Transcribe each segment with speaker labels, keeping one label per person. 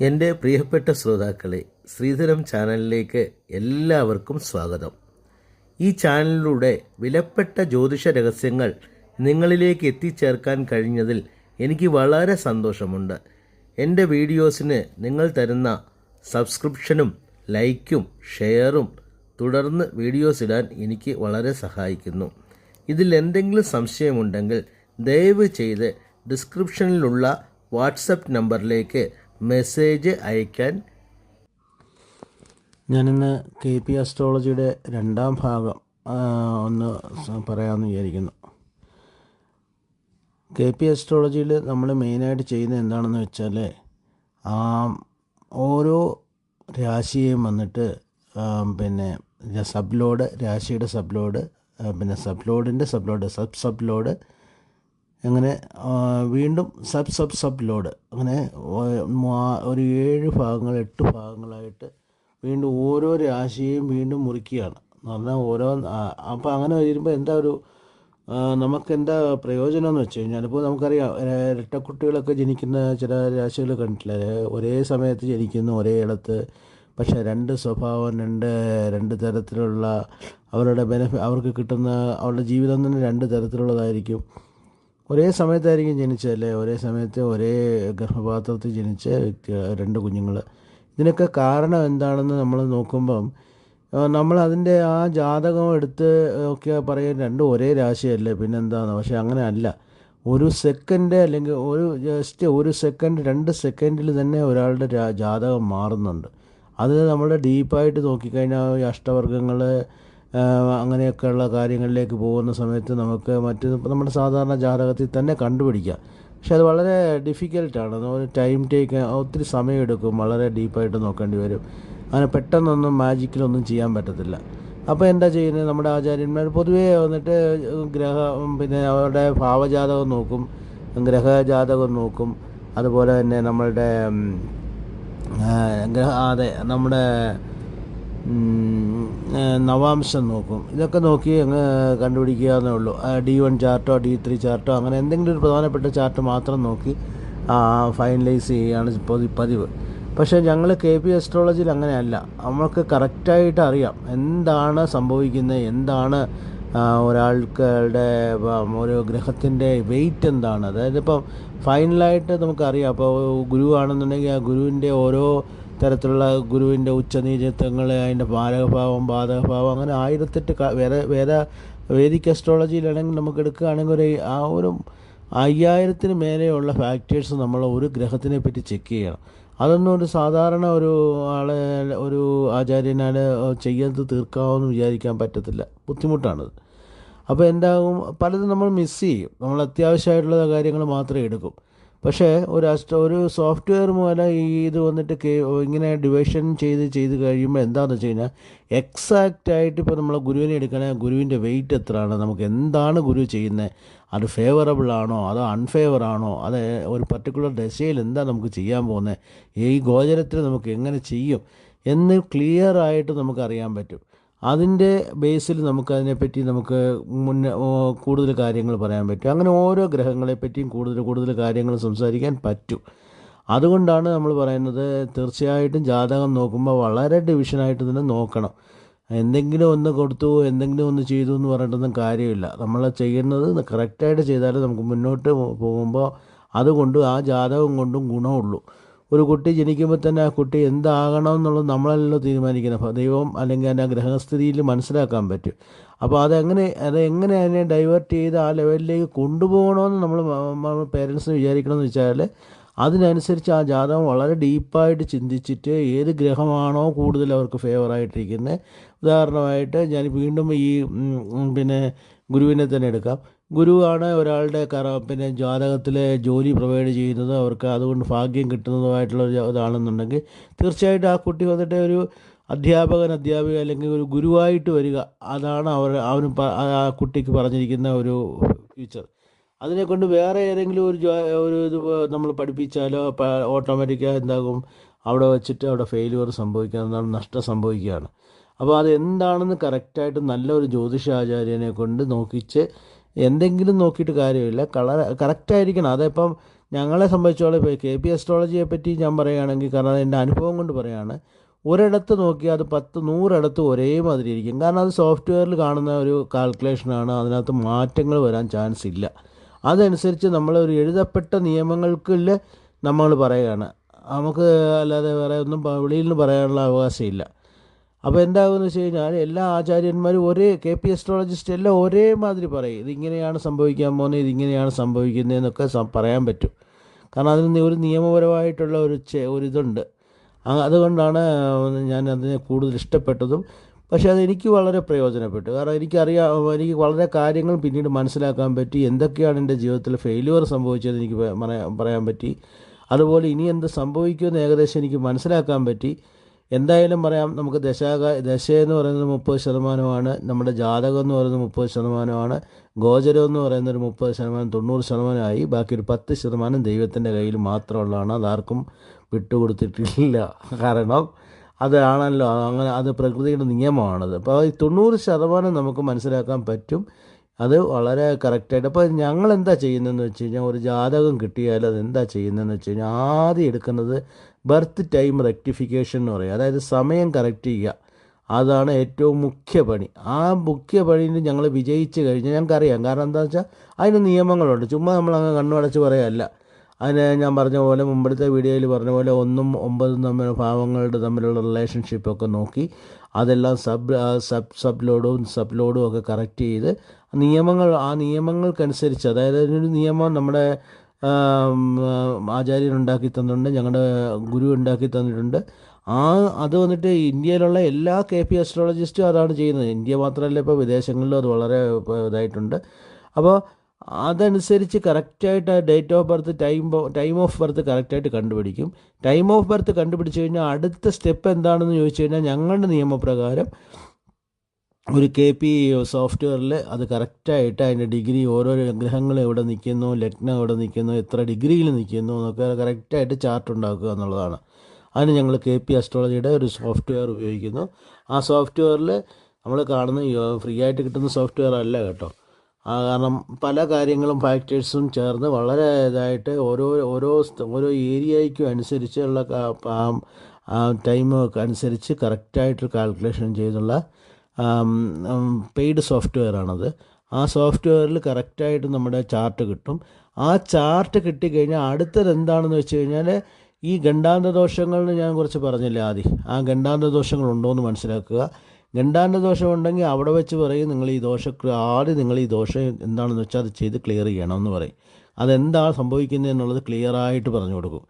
Speaker 1: എന്റെ പ്രിയപ്പെട്ട ശ്രോതാക്കളെ ശ്രീധരം ചാനലിലേക്ക് എല്ലാവർക്കും സ്വാഗതം. ഈ ചാനലിലൂടെ വിലപ്പെട്ട ജ്യോതിഷ രഹസ്യങ്ങൾ നിങ്ങളിലേക്ക് എത്തിച്ചേർക്കാൻ കഴിഞ്ഞതിൽ എനിക്ക് വളരെ സന്തോഷമുണ്ട്. എന്റെ വീഡിയോസിന് നിങ്ങൾ തരുന്ന സബ്സ്ക്രിപ്ഷനും ലൈക്കും ഷെയറും തുടർന്ന് വീഡിയോസ് ഇടാൻ എനിക്ക് വളരെ സഹായിക്കുന്നു. ഇതിൽ എന്തെങ്കിലും സംശയമുണ്ടെങ്കിൽ ദയവ് ചെയ്ത് ഡിസ്ക്രിപ്ഷനിലുള്ള വാട്സപ്പ് നമ്പറിലേക്ക് മെസ്സേജ് അയക്കാൻ
Speaker 2: ഞാനിന്ന് കെ പി അസ്ട്രോളജിയുടെ രണ്ടാം ഭാഗം ഒന്ന് പറയാമെന്ന് വിചാരിക്കുന്നു. കെ പി അസ്ട്രോളജിയിൽ നമ്മൾ മെയിനായിട്ട് ചെയ്യുന്നത് എന്താണെന്ന് വെച്ചാൽ ആ, ഓരോ രാശിയെയും വന്നിട്ട് പിന്നെ സബ് ലോഡ് രാശിയുടെ സബ് ലോഡ് പിന്നെ സബ് ലോഡിന്റെ sub lord sub sub lord അങ്ങനെ വീണ്ടും സബ് സബ് സബ് ലോഡ്. അങ്ങനെ ഒരു ഏഴ് ഭാഗങ്ങൾ എട്ട് ഭാഗങ്ങളായിട്ട് വീണ്ടും ഓരോ രാശിയും വീണ്ടും മുറിക്കുകയാണ്. എന്ന് പറഞ്ഞാൽ ഓരോ അപ്പോൾ അങ്ങനെ വരുമ്പോൾ എന്താ ഒരു നമുക്കെന്താ പ്രയോജനം എന്ന് വെച്ച് കഴിഞ്ഞാൽ ഇപ്പോൾ നമുക്കറിയാം ഇരട്ട ഇരട്ടക്കുട്ടികളൊക്കെ ജനിക്കുന്ന ചില രാശികൾ കണ്ടിട്ടില്ല? ഒരേ സമയത്ത് ജനിക്കുന്നു ഒരേ ഇടത്ത്. പക്ഷേ രണ്ട് സ്വഭാവം രണ്ട് രണ്ട് തരത്തിലുള്ള അവരുടെ ബെനഫി അവർക്ക് കിട്ടുന്ന അവരുടെ ജീവിതം തന്നെ രണ്ട് തരത്തിലുള്ളതായിരിക്കും. ഒരേ സമയത്തായിരിക്കും ജനിച്ചല്ലേ ഒരേ സമയത്ത് ഒരേ ഗർഭപാത്രത്തിൽ ജനിച്ച വ്യക്തി രണ്ട് കുഞ്ഞുങ്ങൾ ഇതിനൊക്കെ കാരണം എന്താണെന്ന് നമ്മൾ നോക്കുമ്പം നമ്മൾ അതിന്റെ ആ ജാതകം എടുത്ത് ഒക്കെ പറയും രണ്ടും ഒരേ രാശിയല്ലേ? പിന്നെന്താണ് പക്ഷേ അങ്ങനെ അല്ല. ഒരു സെക്കൻഡ് അല്ലെങ്കിൽ ഒരു ജസ്റ്റ് ഒരു സെക്കൻഡ് രണ്ട് സെക്കൻഡിൽ തന്നെ ഒരാളുടെ ജാതകം മാറുന്നുണ്ട്. അത് നമ്മൾ ഡീപ്പായിട്ട് നോക്കിക്കഴിഞ്ഞാൽ ഈ അഷ്ടവർഗങ്ങൾ അങ്ങനെയൊക്കെയുള്ള കാര്യങ്ങളിലേക്ക് പോകുന്ന സമയത്ത് നമുക്ക് മറ്റ് നമ്മുടെ സാധാരണ ജാതകത്തിൽ തന്നെ കണ്ടുപിടിക്കാം. പക്ഷെ അത് വളരെ ഡിഫിക്കൽട്ടാണ് ഒരു ടൈം ടേക്ക് ഒത്തിരി സമയമെടുക്കും വളരെ ഡീപ്പായിട്ട് നോക്കേണ്ടി വരും. അങ്ങനെ പെട്ടെന്നൊന്നും മാജിക്കിലൊന്നും ചെയ്യാൻ പറ്റത്തില്ല. അപ്പോൾ എന്താ ചെയ്യുന്നത്? നമ്മുടെ ആചാര്യന്മാർ പൊതുവേ വന്നിട്ട് ഗ്രഹ പിന്നെ അവരുടെ ഭാവജാതകം നോക്കും ഗ്രഹജാതകം നോക്കും. അതുപോലെ തന്നെ നമ്മളുടെ ഗ്രഹ അതെ നമ്മുടെ നവാംശം നോക്കും. ഇതൊക്കെ നോക്കി അങ്ങ് കണ്ടുപിടിക്കുക എന്നേ ഉള്ളൂ ഡി വൺ ചാർട്ടോ ഡി ത്രീ ചാർട്ടോ അങ്ങനെ എന്തെങ്കിലും ഒരു പ്രധാനപ്പെട്ട ചാർട്ട് മാത്രം നോക്കി ഫൈനലൈസ് ചെയ്യുകയാണ് ഇപ്പോൾ പതിവ്. പക്ഷേ ഞങ്ങൾ കെ പി അസ്ട്രോളജിയിൽ അങ്ങനെയല്ല. നമ്മൾക്ക് കറക്റ്റായിട്ട് അറിയാം എന്താണ് സംഭവിക്കുന്നത് എന്താണ് ഒരാൾക്കാരുടെ ഒരു ഗ്രഹത്തിന്റെ വെയിറ്റ് എന്താണ്. അതായത് ഇപ്പം ഫൈനലായിട്ട് നമുക്കറിയാം. അപ്പോൾ ഗുരു ആണെന്നുണ്ടെങ്കിൽ ആ ഗുരുവിന്റെ ഓരോ തരത്തിലുള്ള ഗുരുവിന്റെ ഉച്ചനീചത്വങ്ങൾ അതിന്റെ പാലകഭാവം ബാധകഭാവം അങ്ങനെ ആയിരത്തെട്ട് വേറെ വേറെ വേദിക് അസ്ട്രോളജിയിലാണെങ്കിൽ നമുക്ക് എടുക്കുകയാണെങ്കിൽ ഒരു ആ ഒരു അയ്യായിരത്തിന് മേലെയുള്ള ഫാക്ടേഴ്സ് നമ്മൾ ഒരു ഗ്രഹത്തിനെ പറ്റി ചെക്ക് ചെയ്യണം. അതൊന്നും ഒരു സാധാരണ ഒരു ആളെ ഒരു ആചാര്യനാൽ ചെയ്യാതെ തീർക്കാമെന്ന് വിചാരിക്കാൻ പറ്റത്തില്ല. ബുദ്ധിമുട്ടാണത്. അപ്പോൾ എന്താകും പലതും നമ്മൾ മിസ് ചെയ്യും. നമ്മൾ അത്യാവശ്യമായിട്ടുള്ള കാര്യങ്ങൾ മാത്രമേ എടുക്കും. പക്ഷേ ഒരു അസ്റ്റ ഒരു സോഫ്റ്റ്വെയർ മൂലം ഈ ഇത് വന്നിട്ട് ഇങ്ങനെ ഡിവിഷൻ ചെയ്ത് ചെയ്ത് കഴിയുമ്പോൾ എന്താണെന്ന് വെച്ച് കഴിഞ്ഞാൽ എക്സാക്റ്റ് ആയിട്ട് ഇപ്പോൾ നമ്മൾ ഗുരുവിനെ എടുക്കണേ ഗുരുവിന്റെ വെയിറ്റ് എത്രയാണ് നമുക്ക് എന്താണ് ഗുരു ചെയ്യുന്നത് അത് ഫേവറബിൾ ആണോ അതോ അൺഫേവർ ആണോ അത് ഒരു പർട്ടിക്കുലർ ദശയിൽ എന്താ നമുക്ക് ചെയ്യാൻ പോകുന്നത് ഈ ഗോചരത്തിൽ നമുക്ക് എങ്ങനെ ചെയ്യും എന്ന് ക്ലിയർ ആയിട്ട് നമുക്ക് അറിയാൻ പറ്റും. അതിന്റെ ബേസിൽ നമുക്ക് അതിനെപ്പറ്റി നമുക്ക് മുന്നേ കൂടുതൽ കാര്യങ്ങൾ പറയാൻ പറ്റും. അങ്ങനെ ഓരോ ഗ്രഹങ്ങളെപ്പറ്റിയും കൂടുതൽ കൂടുതൽ കാര്യങ്ങൾ സംസാരിക്കാൻ പറ്റും. അതുകൊണ്ടാണ് നമ്മൾ പറയുന്നത് തീർച്ചയായിട്ടും ജാതകം നോക്കുമ്പോൾ വളരെ ഡിവിഷനായിട്ട് തന്നെ നോക്കണം. എന്തെങ്കിലും ഒന്ന് കൊടുത്തു എന്തെങ്കിലും ഒന്ന് ചെയ്തു എന്ന് പറഞ്ഞിട്ടൊന്നും കാര്യമില്ല. നമ്മൾ ചെയ്യുന്നത് കറക്റ്റായിട്ട് ചെയ്താലേ നമുക്ക് മുന്നോട്ട് പോകുമ്പോൾ അതുകൊണ്ട് ആ ജാതകം കൊണ്ടും ഗുണമുള്ളൂ. ഒരു കുട്ടി ജനിക്കുമ്പോൾ തന്നെ ആ കുട്ടി എന്താകണം എന്നുള്ളത് നമ്മളല്ലല്ലോ തീരുമാനിക്കണം അപ്പോൾ ദൈവം അല്ലെങ്കിൽ അതിന്റെ ഗ്രഹസ്ഥിതിയിൽ മനസ്സിലാക്കാൻ പറ്റും. അപ്പോൾ അതെങ്ങനെ അതെങ്ങനെ അതിനെ ഡൈവേർട്ട് ചെയ്ത് ആ ലെവലിലേക്ക് കൊണ്ടുപോകണമെന്ന് നമ്മൾ പേരൻസിന് വിചാരിക്കണമെന്ന് വെച്ചാൽ അതിനനുസരിച്ച് ആ ജാതകം വളരെ ഡീപ്പായിട്ട് ചിന്തിച്ചിട്ട് ഏത് ഗ്രഹമാണോ കൂടുതൽ അവർക്ക് ഫേവറായിട്ടിരിക്കുന്നത് ഉദാഹരണമായിട്ട് ഞാൻ വീണ്ടും ഈ പിന്നെ ഗുരുവിനെ തന്നെ എടുക്കാം. ഗുരുവാണ് ഒരാളുടെ കറ പിന്നെ ജാതകത്തിലെ ജോലി പ്രൊവൈഡ് ചെയ്യുന്നത് അവർക്ക് അതുകൊണ്ട് ഭാഗ്യം കിട്ടുന്നതുമായിട്ടുള്ള ഒരു ഇതാണെന്നുണ്ടെങ്കിൽ തീർച്ചയായിട്ടും ആ കുട്ടി വന്നിട്ട് ഒരു അധ്യാപകൻ അധ്യാപിക അല്ലെങ്കിൽ ഒരു ഗുരുവായിട്ട് വരിക. അതാണ് അവർ അവന് ആ കുട്ടിക്ക് പറഞ്ഞിരിക്കുന്ന ഒരു ഫ്യൂച്ചർ അതിനെക്കൊണ്ട് വേറെ ഏതെങ്കിലും ഒരു ഒരു ഇത് നമ്മൾ പഠിപ്പിച്ചാലോ ഓട്ടോമാറ്റിക്കായി എന്താകും? അവിടെ വെച്ചിട്ട് അവിടെ ഫെയിലുവർ സംഭവിക്കുക നഷ്ടം സംഭവിക്കുകയാണ്. അപ്പോൾ അത് എന്താണെന്ന് കറക്റ്റായിട്ട് നല്ലൊരു ജ്യോതിഷാചാര്യനെ കൊണ്ട് നോക്കിച്ച് എന്തെങ്കിലും നോക്കിയിട്ട് കാര്യമില്ല. കളർ കറക്റ്റായിരിക്കണം. അതിപ്പം ഞങ്ങളെ സംബന്ധിച്ചോളം ഇപ്പോൾ കെ പി അസ്ട്രോളജിയെ പറ്റി ഞാൻ പറയുകയാണെങ്കിൽ കാരണം എന്റെ അനുഭവം കൊണ്ട് പറയുകയാണ്. ഒരിടത്ത് നോക്കിയാൽ അത് പത്ത് നൂറിടത്ത് ഒരേ മാതിരി ഇരിക്കും കാരണം അത് സോഫ്റ്റ്വെയറിൽ കാണുന്ന ഒരു കാൽക്കുലേഷനാണ് അതിനകത്ത് മാറ്റങ്ങൾ വരാൻ ചാൻസ് ഇല്ല. അതനുസരിച്ച് നമ്മൾ ഒരു എഴുതപ്പെട്ട നിയമങ്ങൾക്കിൽ നമ്മൾ പറയുകയാണ്. നമുക്ക് അല്ലാതെ വേറെ ഒന്നും വെളിയിൽ നിന്ന് പറയാനുള്ള അവകാശമില്ല അപ്പോൾ എന്താകുമെന്ന് വെച്ച് കഴിഞ്ഞാൽ എല്ലാ ആചാര്യന്മാരും ഒരേ കെ പി അസ്ട്രോളജിസ്റ്റ് എല്ലാം ഒരേ മാതിരി പറയും. ഇതിങ്ങനെയാണ് സംഭവിക്കാൻ പോകുന്നത് ഇതിങ്ങനെയാണ് സംഭവിക്കുന്നതെന്നൊക്കെ പറയാൻ പറ്റും. കാരണം അതിന് ഒരു നിയമപരമായിട്ടുള്ള ഒരു ഒരു ഇതുണ്ട്. അതുകൊണ്ടാണ് ഞാൻ അതിനെ കൂടുതൽ ഇഷ്ടപ്പെട്ടതും. പക്ഷേ അതെനിക്ക് വളരെ പ്രയോജനപ്പെട്ടു. കാരണം എനിക്കറിയാം എനിക്ക് വളരെ കാര്യങ്ങൾ പിന്നീട് മനസ്സിലാക്കാൻ പറ്റി. എന്തൊക്കെയാണ് എന്റെ ജീവിതത്തിൽ ഫെയിലുവർ സംഭവിച്ചത് എനിക്ക് പറയാൻ പറ്റി. അതുപോലെ ഇനി എന്ത് സംഭവിക്കുമെന്ന് ഏകദേശം എനിക്ക് മനസ്സിലാക്കാൻ പറ്റി. എന്തായാലും പറയാം നമുക്ക് ദശാക ദശ എന്ന് പറയുന്നത് മുപ്പത് ശതമാനമാണ് നമ്മുടെ ജാതകം എന്ന് പറയുന്നത് മുപ്പത് ശതമാനമാണ് ഗോചരം എന്ന് പറയുന്നത് ഒരു മുപ്പത് ശതമാനം തൊണ്ണൂറ് ശതമാനമായി ബാക്കി ഒരു പത്ത് ശതമാനം ദൈവത്തിന്റെ കയ്യിൽ മാത്രമുള്ളതാണ് അതാർക്കും വിട്ടുകൊടുത്തിട്ടില്ല. കാരണം അതാണല്ലോ അങ്ങനെ അത് പ്രകൃതിയുടെ നിയമമാണത്. അപ്പോൾ ഈ തൊണ്ണൂറ് ശതമാനം നമുക്ക് മനസ്സിലാക്കാൻ പറ്റും. അത് വളരെ കറക്റ്റായിട്ട്. അപ്പോൾ ഞങ്ങൾ എന്താ ചെയ്യുന്നതെന്ന് വെച്ച് കഴിഞ്ഞാൽ ഒരു ജാതകം കിട്ടിയാൽ അത് എന്താ ചെയ്യുന്നതെന്ന് വെച്ച് കഴിഞ്ഞാൽ ആദ്യം എടുക്കുന്നത് ബർത്ത് ടൈം റെക്ടിഫിക്കേഷൻ എന്ന് പറയും. അതായത് സമയം കറക്റ്റ് ചെയ്യുക. അതാണ് ഏറ്റവും മുഖ്യ പണി. ആ മുഖ്യ പണിയിൽ ഞങ്ങൾ വിജയിച്ച് കഴിഞ്ഞാൽ ഞങ്ങൾക്കറിയാം കാരണം എന്താണെന്ന് വെച്ചാൽ അതിന് നിയമങ്ങളുണ്ട്. ചുമ്മാ നമ്മൾ അങ്ങ് കണ്ണുടച്ച് പറയല്ല അതിന് ഞാൻ പറഞ്ഞ പോലെ മുമ്പത്തെ വീഡിയോയിൽ പറഞ്ഞ പോലെ ഒന്നും ഒമ്പതും തമ്മിൽ ഭാവങ്ങളുടെ തമ്മിലുള്ള റിലേഷൻഷിപ്പൊക്കെ നോക്കി അതെല്ലാം സബ് സബ് സബ് ലോഡും സബ് ലോഡും ഒക്കെ കറക്റ്റ് ചെയ്ത് നിയമങ്ങൾ ആ നിയമങ്ങൾക്കനുസരിച്ച് അതായത് ഒരു നിയമം നമ്മുടെ ആചാര്യൻ ഉണ്ടാക്കി തന്നിട്ടുണ്ട് ഞങ്ങളുടെ ഗുരു ഉണ്ടാക്കി തന്നിട്ടുണ്ട്. ആ അത് വന്നിട്ട് ഇന്ത്യയിലുള്ള എല്ലാ കെ പി അസ്ട്രോളജിസ്റ്റും അതാണ് ചെയ്യുന്നത്. ഇന്ത്യ മാത്രമല്ല ഇപ്പോൾ വിദേശങ്ങളിലും അത് വളരെ ഇതായിട്ടുണ്ട്. അപ്പോൾ അതനുസരിച്ച് കറക്റ്റായിട്ട് date of birth time time of birth കറക്റ്റായിട്ട് കണ്ടുപിടിക്കും. ടൈം ഓഫ് ബർത്ത് കണ്ടുപിടിച്ച് കഴിഞ്ഞാൽ അടുത്ത സ്റ്റെപ്പ് എന്താണെന്ന് ചോദിച്ചു കഴിഞ്ഞാൽ ഞങ്ങളുടെ നിയമപ്രകാരം ഒരു കെ പി സോഫ്റ്റ്വെയറിൽ അത് കറക്റ്റായിട്ട് അതിന്റെ ഡിഗ്രി ഓരോ ഗ്രഹങ്ങൾ എവിടെ നിൽക്കുന്നു ലഗ്നം എവിടെ നിൽക്കുന്നു എത്ര ഡിഗ്രിയിൽ നിൽക്കുന്നു എന്നൊക്കെ കറക്റ്റായിട്ട് ചാർട്ട് ഉണ്ടാക്കുക എന്നുള്ളതാണ്. അതിന് ഞങ്ങൾ കെ പി അസ്ട്രോളജിയുടെ ഒരു സോഫ്റ്റ്വെയർ ഉപയോഗിക്കുന്നു. ആ സോഫ്റ്റ്വെയറിൽ നമ്മൾ കാണുന്ന ഫ്രീ ആയിട്ട് കിട്ടുന്ന സോഫ്റ്റ്വെയർ അല്ല കേട്ടോ. ആ കാരണം പല കാര്യങ്ങളും ഫാക്ടേഴ്സും ചേർന്ന് വളരെ ഇതായിട്ട് ഓരോ ഓരോ ഓരോ ഏരിയയ്ക്കും അനുസരിച്ചുള്ള ടൈം അനുസരിച്ച് കറക്റ്റായിട്ട് കാൽക്കുലേഷൻ ചെയ്തുള്ള പെയ്ഡ് സോഫ്റ്റ്വെയർ ആണത്. ആ സോഫ്റ്റ്വെയറിൽ കറക്റ്റായിട്ട് നമ്മുടെ ചാർട്ട് കിട്ടും. ആ ചാർട്ട് കിട്ടിക്കഴിഞ്ഞാൽ അടുത്തത് എന്താണെന്ന് വെച്ച് കഴിഞ്ഞാൽ ഈ ഗണ്ടാന്ത ദോഷങ്ങളിൽ ഞാൻ കുറച്ച് പറഞ്ഞില്ലേ ആദ്യം. ആ ഗണ്ടാന്ത ദോഷങ്ങൾ ഉണ്ടോ എന്ന് മനസ്സിലാക്കുക. ഗണ്ടാന്ത ദോഷം ഉണ്ടെങ്കിൽ അവിടെ വെച്ച് പറയും നിങ്ങൾ ഈ ദോഷ ആദ്യം നിങ്ങൾ ഈ ദോഷം എന്താണെന്ന് വെച്ചാൽ അത് ചെയ്ത് ക്ലിയർ ചെയ്യണം എന്ന് പറയും. അതെന്താണ് സംഭവിക്കുന്നത് എന്നുള്ളത് ക്ലിയറായിട്ട് പറഞ്ഞു കൊടുക്കും.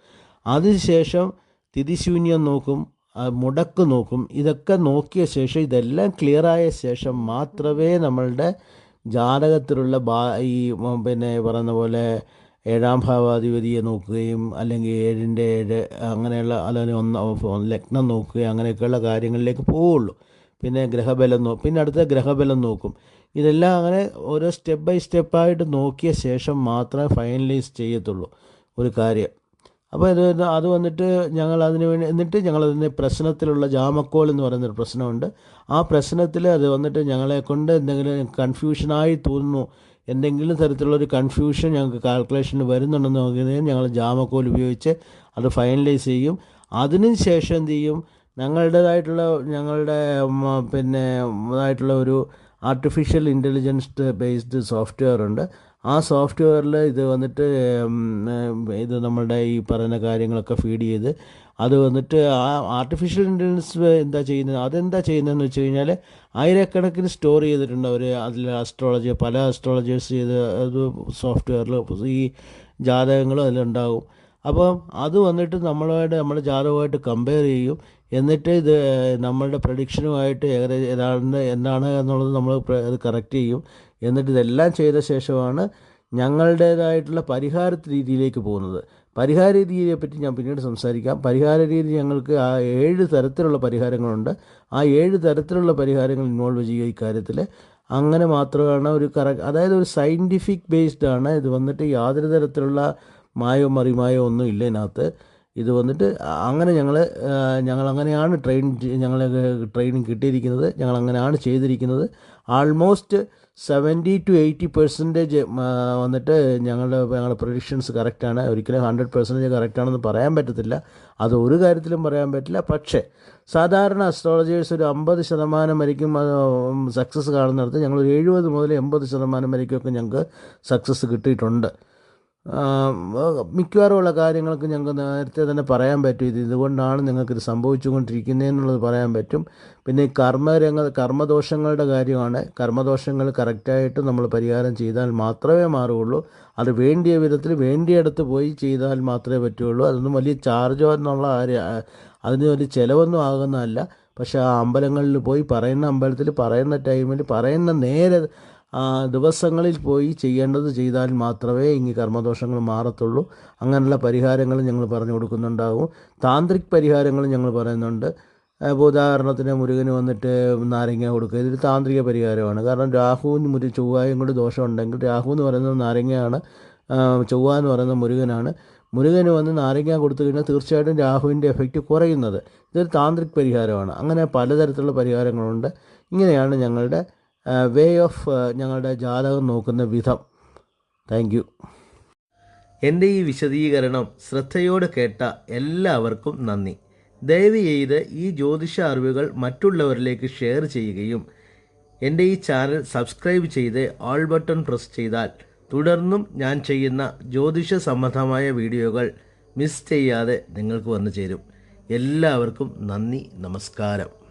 Speaker 2: അതിനുശേഷം തിഥിശൂന്യം നോക്കും. മുടക്ക് നോക്കും. ഇതൊക്കെ നോക്കിയ ശേഷം ഇതെല്ലാം ക്ലിയറായ ശേഷം മാത്രമേ നമ്മളുടെ ജാതകത്തിലുള്ള ബാ ഈ പിന്നെ പറയുന്ന പോലെ ഏഴാം ഭാവാധിപതിയെ നോക്കുകയും അല്ലെങ്കിൽ ഏഴിന്റെ ഏഴ് അങ്ങനെയുള്ള അല്ലെങ്കിൽ ഒന്ന് ലഗ്നം നോക്കുകയും അങ്ങനെയൊക്കെയുള്ള കാര്യങ്ങളിലേക്ക് പോവുള്ളൂ. പിന്നെ ഗ്രഹബലം നോ പിന്നെ അടുത്ത ഗ്രഹബലം നോക്കും. ഇതെല്ലാം അങ്ങനെ ഓരോ സ്റ്റെപ്പ് ബൈ സ്റ്റെപ്പായിട്ട് നോക്കിയ ശേഷം മാത്രമേ ഫൈനലൈസ് ചെയ്യത്തുള്ളൂ ഒരു കാര്യം. അപ്പോൾ ഇത് അത് വന്നിട്ട് ഞങ്ങൾ അതിന് വേണ്ടി എന്നിട്ട് ഞങ്ങൾ അതിന് പ്രശ്നത്തിലുള്ള ജാമക്കോൾ എന്ന് പറയുന്നൊരു പ്രശ്നമുണ്ട്. ആ പ്രശ്നത്തിൽ അത് വന്നിട്ട് ഞങ്ങളെ കൊണ്ട് എന്തെങ്കിലും കൺഫ്യൂഷനായി തോന്നുന്നു. എന്തെങ്കിലും തരത്തിലുള്ളൊരു കൺഫ്യൂഷൻ ഞങ്ങൾക്ക് കാൽക്കുലേഷൻ വരുന്നുണ്ടെന്ന് നോക്കിയാൽ ഞങ്ങൾ ജാമക്കോൾ ഉപയോഗിച്ച് അത് ഫൈനലൈസ് ചെയ്യും. അതിന് ശേഷം എന്ത് ചെയ്യും? ഞങ്ങളുടേതായിട്ടുള്ള ഞങ്ങളുടെ പിന്നെ ഇതായിട്ടുള്ള ഒരു ആർട്ടിഫിഷ്യൽ ഇന്റലിജൻസ് ബേസ്ഡ് സോഫ്റ്റ്വെയർ ഉണ്ട്. ആ സോഫ്റ്റ്വെയറിൽ ഇത് വന്നിട്ട് ഇത് നമ്മളുടെ ഈ പറയുന്ന കാര്യങ്ങളൊക്കെ ഫീഡ് ചെയ്ത് അത് വന്നിട്ട് ആ ആർട്ടിഫിഷ്യൽ ഇന്റലിജൻസ് എന്താ ചെയ്യുന്നത്? അതെന്താ ചെയ്യുന്നതെന്ന് വെച്ച് കഴിഞ്ഞാൽ ആയിരക്കണക്കിന് സ്റ്റോർ ചെയ്തിട്ടുണ്ട് അവർ അതിൽ അസ്ട്രോളജി പല അസ്ട്രോളജേഴ്സ് ചെയ്ത് അത് സോഫ്റ്റ്വെയറിൽ ഈ ജാതകങ്ങളും അതിലുണ്ടാകും അപ്പം അത് വന്നിട്ട് നമ്മളുമായിട്ട് നമ്മുടെ ജാതകമായിട്ട് കമ്പയർ ചെയ്യും. എന്നിട്ട് ഇത് നമ്മളുടെ പ്രഡിക്ഷനുമായിട്ട് ഏകദേശം ഏതാണ്ട് എന്താണ് എന്നുള്ളത് നമ്മൾ അത് കറക്റ്റ് ചെയ്യും. എന്നിട്ട് ഇതെല്ലാം ചെയ്ത ശേഷമാണ് ഞങ്ങളുടേതായിട്ടുള്ള പരിഹാര രീതിയിലേക്ക് പോകുന്നത്. പരിഹാര രീതിയെ പറ്റി ഞാൻ പിന്നീട് സംസാരിക്കാം. പരിഹാര രീതി ഞങ്ങൾക്ക് ആ ഏഴ് തരത്തിലുള്ള പരിഹാരങ്ങളുണ്ട്. ആ ഏഴ് തരത്തിലുള്ള പരിഹാരങ്ങൾ ഇൻവോൾവ് ചെയ്യുക ഇക്കാര്യത്തിൽ അങ്ങനെ മാത്രമാണ് ഒരു കറ അതായത് ഒരു സയന്റിഫിക് ബേസ്ഡ് ആണ്. ഇത് വന്നിട്ട് യാതൊരു തരത്തിലുള്ള മായോ മറിമായോ ഒന്നും ഇല്ല ഇതിനകത്ത്. ഇത് വന്നിട്ട് അങ്ങനെ ഞങ്ങൾ അങ്ങനെയാണ് ട്രെയിൻ ഞങ്ങൾ ട്രെയിനിങ് കിട്ടിയിരിക്കുന്നത്. ഞങ്ങൾ അങ്ങനെയാണ് ചെയ്തിരിക്കുന്നത് almost seventy two eighty percentage വന്നിട്ട് ഞങ്ങളുടെ ഞങ്ങളുടെ പ്രൊഡിക്ഷൻസ് കറക്റ്റാണ് ഒരിക്കലും ഹൺഡ്രഡ് പെർസെന്റേജ് കറക്റ്റാണെന്ന് പറയാൻ പറ്റത്തില്ല. അത് ഒരു കാര്യത്തിലും പറയാൻ പറ്റില്ല. പക്ഷേ സാധാരണ അസ്ട്രോളജേഴ്സ് ഒരു അമ്പത് ശതമാനം വരയ്ക്കും സക്സസ് കാണുന്നിടത്ത് ഞങ്ങൾ ഒരു എഴുപത് മുതൽ എൺപത് ശതമാനം വരയ്ക്കുമൊക്കെ ഞങ്ങൾക്ക് സക്സസ് കിട്ടിയിട്ടുണ്ട്. ആ, മിക്കവാറും ഉള്ള കാര്യങ്ങൾക്ക് ഞങ്ങൾക്ക് നേരത്തെ തന്നെ പറയാൻ പറ്റും. ഇത് ഇതുകൊണ്ടാണ് നിങ്ങൾക്കിത് സംഭവിച്ചുകൊണ്ടിരിക്കുന്നതെന്നുള്ളത് പറയാൻ പറ്റും. പിന്നെ കർമ്മരംഗ കർമ്മദോഷങ്ങളുടെ കാര്യമാണ്. കർമ്മദോഷങ്ങൾ കറക്റ്റായിട്ട് നമ്മൾ പരിഹാരം ചെയ്താൽ മാത്രമേ മാറുകയുള്ളൂ. അത് വേണ്ടിയ വിധത്തിൽ വേണ്ടിയിടത്ത് പോയി ചെയ്താൽ മാത്രമേ പറ്റുകയുള്ളൂ. അതൊന്നും വലിയ ചാർജോ എന്നുള്ള കാര്യം അതിന് വലിയ ചിലവൊന്നും ആകുന്നതല്ല. പക്ഷേ ആ അമ്പലങ്ങളിൽ പോയി പറയുന്ന അമ്പലത്തിൽ പറയുന്ന ടൈമിൽ പറയുന്ന നേരെ ദിവസങ്ങളിൽ പോയി ചെയ്യേണ്ടത് ചെയ്താൽ മാത്രമേ ഇനി കർമ്മദോഷങ്ങൾ മാറത്തുള്ളൂ. അങ്ങനെയുള്ള പരിഹാരങ്ങൾ ഞങ്ങൾ പറഞ്ഞു കൊടുക്കുന്നുണ്ടാകും. താന്ത്രിക് പരിഹാരങ്ങൾ ഞങ്ങൾ പറയുന്നുണ്ട്. ഇപ്പോൾ ഉദാഹരണത്തിന് മുരുകന് വന്നിട്ട് നാരങ്ങ കൊടുക്കുക. ഇതൊരു താന്ത്രിക പരിഹാരമാണ്. കാരണം രാഹുവിന് മുരു ചൊവ്വായും കൂടി ദോഷമുണ്ടെങ്കിൽ രാഹു എന്ന് പറയുന്നത് നാരങ്ങയാണ്. ചൊവ്വ എന്ന് പറയുന്നത് മുരുകനാണ്. മുരുകന് വന്ന് നാരങ്ങ കൊടുത്തു കഴിഞ്ഞാൽ തീർച്ചയായിട്ടും രാഹുവിന്റെ എഫക്റ്റ് കുറയുന്നത്. ഇതൊരു താന്ത്രിക് പരിഹാരമാണ്. അങ്ങനെ പലതരത്തിലുള്ള പരിഹാരങ്ങളുണ്ട്. ഇങ്ങനെയാണ് ഞങ്ങളുടെ വേ ഓഫ് ഞങ്ങളുടെ ജാതകം നോക്കുന്ന വിധം. താങ്ക് യു
Speaker 1: എന്റെ ഈ വിശദീകരണം ശ്രദ്ധയോടെ കേട്ട എല്ലാവർക്കും നന്ദി. ദയവ് ചെയ്ത് ഈ ജ്യോതിഷ അറിവുകൾ മറ്റുള്ളവരിലേക്ക് ഷെയർ ചെയ്യുകയും എന്റെ ഈ ചാനൽ സബ്സ്ക്രൈബ് ചെയ്ത് ഓൾ ബട്ടൺ പ്രസ് ചെയ്താൽ തുടർന്നും ഞാൻ ചെയ്യുന്ന ജ്യോതിഷ സംബന്ധമായ വീഡിയോകൾ മിസ് ചെയ്യാതെ നിങ്ങൾക്ക് വന്നു ചേരും. എല്ലാവർക്കും നന്ദി നമസ്കാരം.